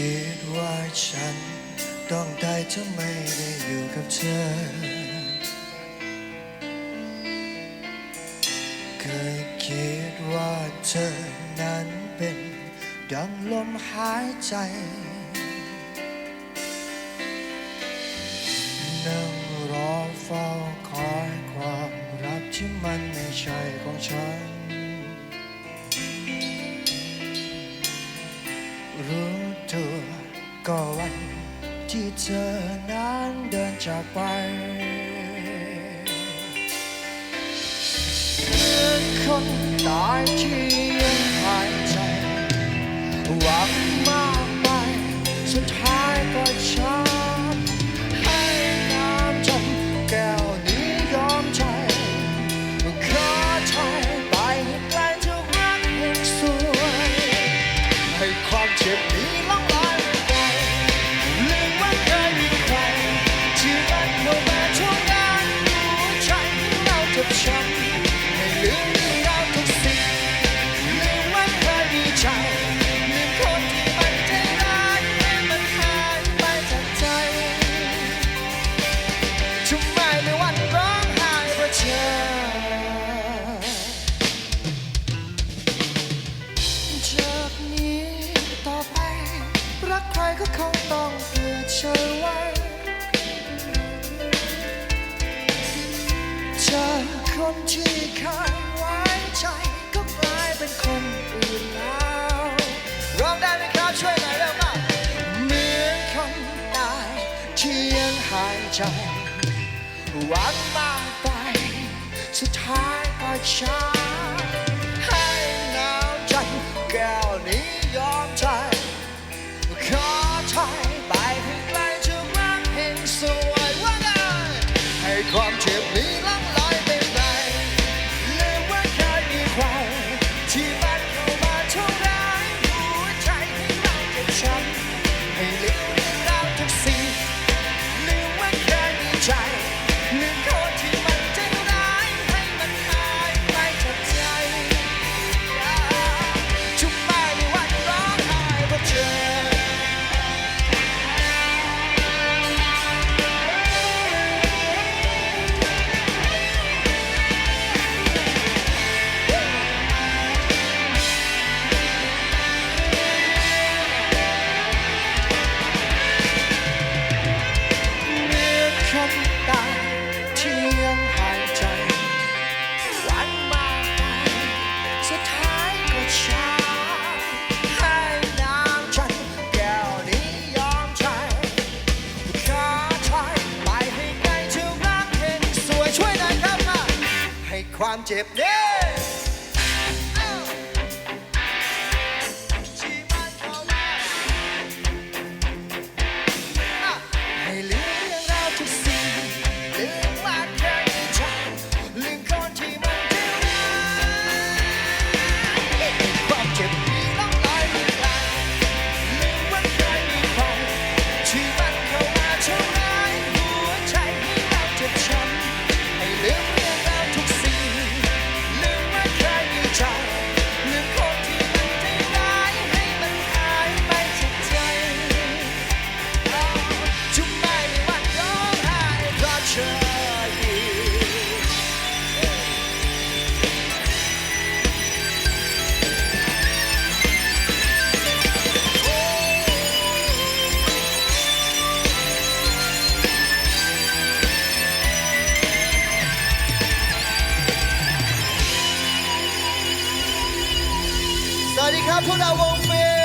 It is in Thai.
คิดว่าฉันต้องตายถ้าไม่ได้อยู่กับเธอ เคยคิดว่าเธอนั้นเป็นดังลมหายใจนั่งรอเฝ้าคอยความรักที่มันไม่ใช่ของฉันรู้็วันที่เธอนั้นเดินจากไปเหมืนคนตายที่ยังหายใจหวังมากไปสุดท้ายก็ช้า ก็คงต้องเกลียดเธอไว้เจอคนที่เคยไว้ใจก็กลายเป็นคนอื่นแล้วร้องได้ไหมครับช่วยหน่อยเร็วมาเหมือนคนตายที่ยังหายใจวังมากไปสุดท้ายก็ช้า Keep ามเจ็บเด้ 卡普大王妃